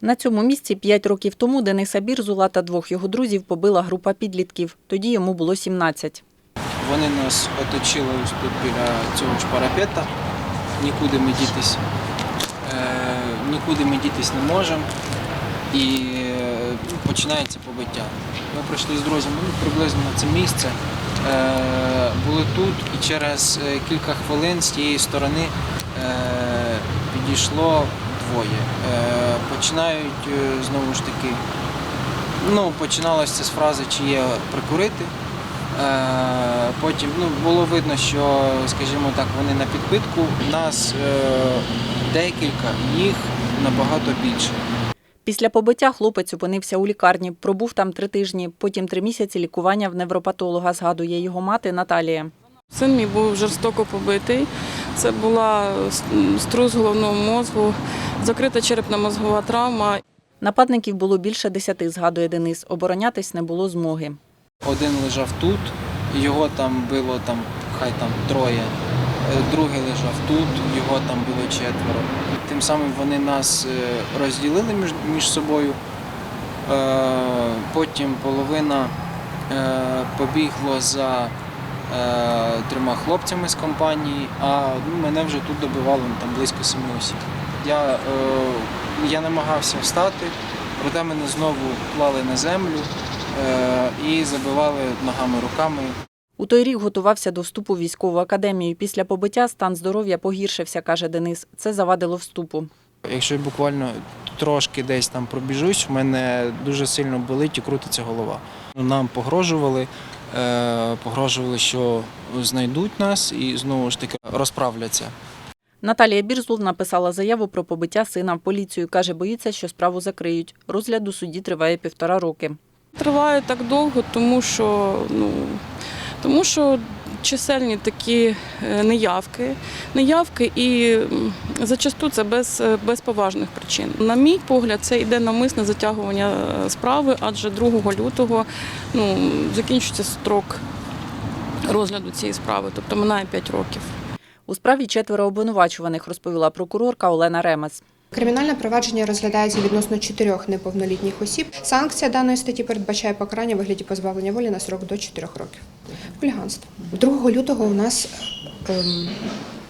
На цьому місці п'ять років тому Дениса Бірзула та двох його друзів побила група підлітків. Тоді йому було 17. Вони нас оточили тут біля цього ж парапета. Нікуди ми дітись, е, нікуди ми дітись не можемо. І е, починається побиття. Ми прийшли з друзями ну, приблизно на це місце. Е, були тут і через е, кілька хвилин з тієї сторони е, підійшло двоє. Е, починають е, знову ж таки. Ну, починалося це з фрази, чи є прикурити. Е, Потім ну, було видно, що, скажімо так, вони на підпитку. Нас е, декілька, їх набагато більше. Після побиття хлопець опинився у лікарні, пробув там три тижні, потім три місяці лікування в невропатолога, згадує його мати Наталія. Син мій був жорстоко побитий. Це була струс головного мозку, закрита черепно-мозгова травма. Нападників було більше десяти, згадує Денис. Оборонятись не було змоги. Один лежав тут, його там було там, хай там троє. Е, Другий лежав тут, його там було четверо. Тим самим вони нас е, розділили між, між собою. Е, Потім половина побігло за трьома хлопцями з компанії, а ну, мене вже тут добивало ну, там близько семи осіб. Я, е, я намагався встати, проте мене знову клали на землю е, і забивали ногами руками. У той рік готувався до вступу в військову академію. Після побиття стан здоров'я погіршився, каже Денис. Це завадило вступу. Якщо я буквально трошки десь там пробіжусь, в мене дуже сильно болить і крутиться голова. Нам погрожували, е, погрожували, що знайдуть нас і знову ж таки розправляться. Наталія Бірзул написала заяву про побиття сина в поліцію. Каже, боїться, що справу закриють. Розгляд у суді триває півтора роки. Триває так довго, тому що, ну, тому що чисельні такі е, неявки, неявки і зачасту це без, е, без поважних причин. На мій погляд, це йде навмисне затягування е, справи, адже 2 лютого ну, закінчується строк розгляду цієї справи, тобто минає 5 років. У справі четверо обвинувачуваних, розповіла прокурорка Олена Ремес. Кримінальне провадження розглядається відносно чотирьох неповнолітніх осіб. Санкція даної статті передбачає покарання у вигляді позбавлення волі на срок до 4 років. Хуліганство. 2 лютого у нас ем,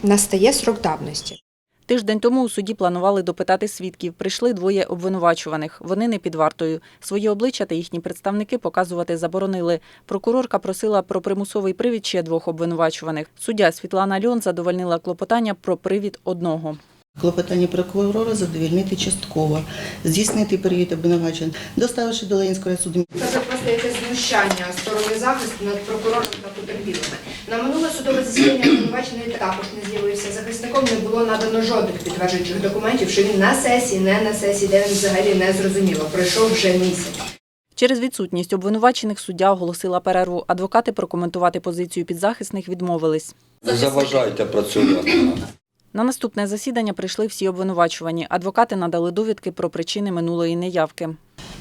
настає срок давності. Тиждень тому у суді планували допитати свідків. Прийшли двоє обвинувачуваних. Вони не під вартою. Свої обличчя та їхні представники показувати заборонили. Прокурорка просила про примусовий привід ще двох обвинувачуваних. Суддя Світлана Льон задовольнила клопотання про привід одного. Клопотання прокурора задовільнити частково, здійснити перевід обвинувачень, доставивши до Ленінського суду Це просто якесь знущання сторони захисту над прокурором та потерпілими. На минуле судове засідання обвинувачений також не з'явився. Захисником не було надано жодних підтверджуючих документів, що він на сесії, не на сесії, де він взагалі не зрозуміло. Пройшов вже місяць. Через відсутність обвинувачених суддя оголосила перерву. Адвокати прокоментувати позицію підзахисних відмовились. Не заважайте працювати. На наступне засідання прийшли всі обвинувачувані. Адвокати надали довідки про причини минулої неявки.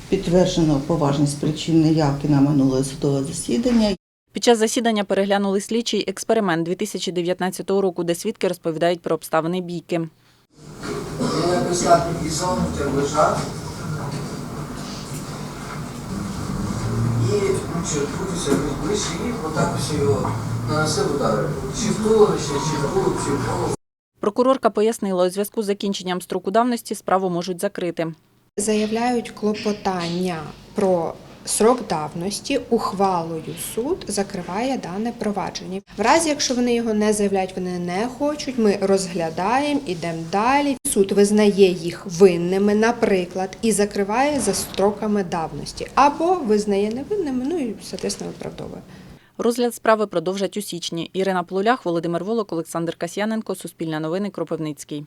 Підтверджено поважність причин неявки на минуле судове засідання. Під час засідання переглянули слідчий експеримент 2019 року, де свідки розповідають про обставини бійки. Я написав такий сон, це лежав. І ну, що, крутився ближче і отак ось його наносив удари. Чи в туловище, чи в тулуб, чи в голову. Прокурорка пояснила, у зв'язку з закінченням строку давності справу можуть закрити. Заявляють клопотання про срок давності, ухвалою суд закриває дане провадження. В разі, якщо вони його не заявляють, вони не хочуть, ми розглядаємо, ідемо далі. Суд визнає їх винними, наприклад, і закриває за строками давності, або визнає невинними, ну і соответственно виправдовує. Розгляд справи продовжать у січні. Ірина Плулях, Володимир Волок, Олександр Касьяненко, Суспільне новини, Кропивницький.